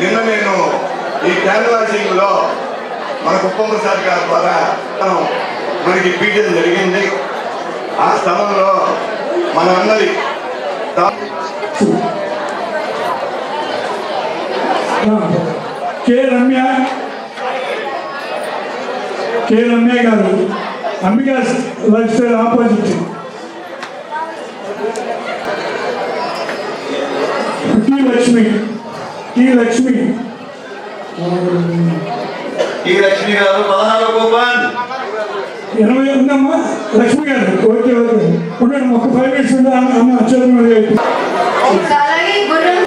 నిన్న నేను ఈ క్యాన్వాసింగ్లో మన కుప్పంబ సార్ గారి ద్వారా మనకి పీఠం జరిగింది. ఆ స్థలంలో మన అన్నది కే రమ్య కే రమ్య గారు Ambika lifestyle opposite. Lakshmi T Lakshmi E Lakshmi గారు పదహారు కూపన్ ఎనభై ఉందమ్మా లక్ష్మి గారు ఓకే ఓకే ఉండండి ఒక ఫైవ్ మినిట్స్ ఉందా అమ్మ అమ్మ చదువు అలాగే గుర్రం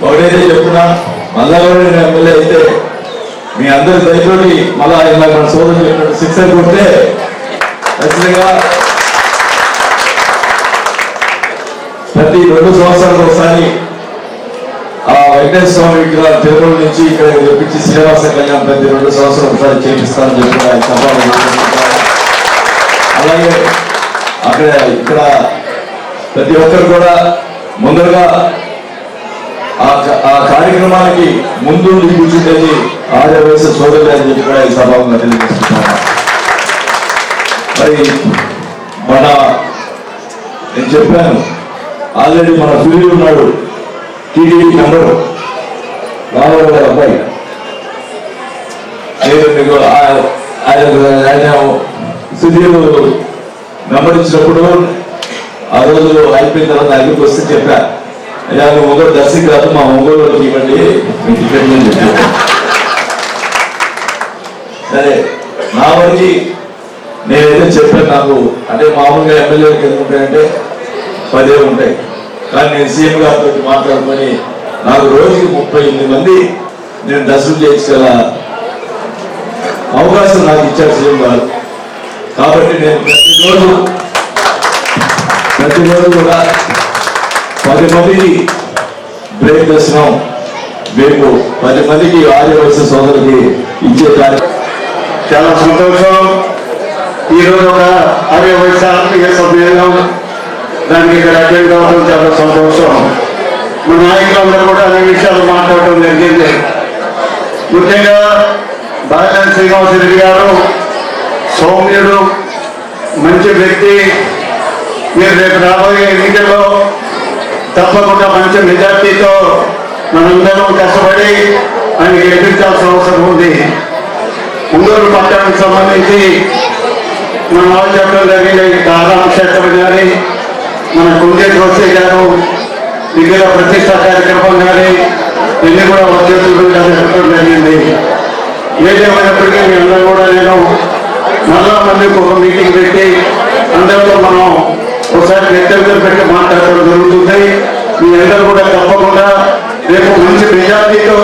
ఒకటైతే చెప్తున్నా మళ్ళా కూడా నేను ఎమ్మెల్యే అయితే మీ అందరి దయతోటి మళ్ళా ఇలా మన సోదరులు చెప్పినట్టు సిక్సర్ కొడితే ఖచ్చితంగా ప్రతి రెండు సంవత్సరాలకు ఒకసారి ఆ వెంకటేశ్వర స్వామి విగ్రహాలు తిరుమల నుంచి ఇక్కడ తెప్పించి శ్రీనివాస కళ్యాణం ప్రతి రెండు సంవత్సరాలు ఒకసారి చేపిస్తారని చెప్పి ఆయన సభలో అలాగే అక్కడ ఇక్కడ ప్రతి ఒక్కరు కూడా ముందరగా ఆ కార్యక్రమానికి ముందు కూర్చుండేది ఆర్య వయసు సోదరులు అని చెప్పి కూడా ఈ సభాగా తెలియజేస్తున్నాను. మరి మన నేను చెప్పాను ఆల్రెడీ మన సూర్యుడు ఉన్నాడు టీడీపీ మెంబరు రామారావు గారు అబ్బాయి. నేను మీకు ఆయన ఆయన సుధీర్ నెంబర్ ఇచ్చినప్పుడు ఆ రోజు అయిపోయిన తర్వాత ఆయనకి వస్తే చెప్పా. అయ్యా నువ్వు ఒంగోలు దర్శకి రాదు మా ఒంగోలుకి ఇవ్వండి. మీ టికెట్ సరే నా వరకు నేనైతే చెప్పాను నాకు. అంటే మామూలుగా ఎమ్మెల్యేలకు ఎంత ఉంటాయంటే పదే ఉంటాయి. కానీ నేను సీఎం గారితో మాట్లాడుకొని నాకు రోజుకి ముప్పై ఎనిమిది మంది నేను దర్శనం చేయించగల అవకాశం నాకు ఇచ్చారు సీఎం గారు. కాబట్టి నేను ప్రతిరోజు ప్రతిరోజు కూడా పది మందికి బ్రేక్ దర్శనం రేపు పది మందికి ఆర్య వయసు సోదరులకి ఇచ్చే చాలా సంతోషం. ఈరోజు ఒక అరవై వయసు ఆత్మీయ సమ్మేళనం దానికి ఇక్కడ అటెండ్ కావడం చాలా సంతోషం. మన నాయకులందరూ కూడా అనే విషయాలు మాట్లాడటం జరిగింది. ముఖ్యంగా బాలన్ శ్రీనివాసరెడ్డి గారు సౌమ్యుడు మంచి వ్యక్తి. మీరు రేపు రాబోయే ఎన్నికల్లో తప్పకుండా మంచి మెజార్టీతో మనందరం కష్టపడి ఆయన గెలిపించాల్సిన అవసరం ఉంది. ఉండూరు పట్టణానికి సంబంధించి మన వాళ్ళు చెప్పడం జరిగింది దాదాపు క్షేత్రం కానీ మన కుంజే రోసే గారు విగ్రహ ప్రతిష్ట కార్యక్రమం కానీ ఇన్ని కూడా ఉద్యోగులు చెప్పడం జరిగింది. ఏదేమైనప్పటికీ మీ అందరూ కూడా నేను మళ్ళా మందికి ఒక మీటింగ్ పెట్టి అందరితో మనం ఒకసారి వ్యక్తిగత పెట్టి మాట్లాడడం జరుగుతుంది. మీ అందరూ కూడా తప్పకుండా రేపు మంచి మెజార్టీతో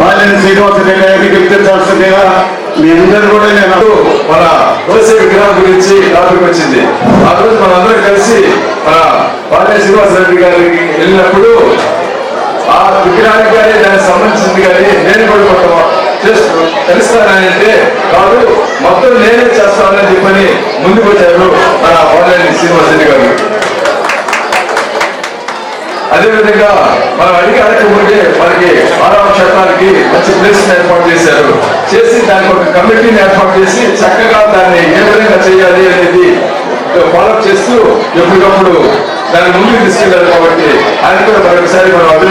బాలిన శ్రీనివాస రెడ్డి గారికి గెలిపించాల్సిందిగా మీ అందరూ కూడా నేను మన తులసి విగ్రహం గురించి టాపిక్ వచ్చింది. ఆ రోజు మనందరం కలిసి మన బాలిన శ్రీనివాస రెడ్డి గారికి వెళ్ళినప్పుడు ఆ విగ్రహానికి కానీ దానికి సంబంధించింది కానీ నేను కూడా కొంత చేస్తూ తెలుస్తానని కాదు మొత్తం నేనే చేస్తానని చెప్పని ముందుకు వచ్చారు. మన ఆన్లైన్ శ్రీనివాస రెడ్డి గారు. అదేవిధంగా మనం అడిగి అడగకపోతే మనకి ఆరవ క్షేత్రానికి మంచి ప్లేస్ ఏర్పాటు చేశారు. చేసి దానికి ఒక కమిటీని ఏర్పాటు చేసి చక్కగా దాన్ని ఏ విధంగా చేయాలి అనేది ఫాలో చేస్తూ ఎప్పటికప్పుడు దాన్ని ముందుకు తీసుకెళ్ళారు కాబట్టి ఆయన కూడా మరొకసారి మనం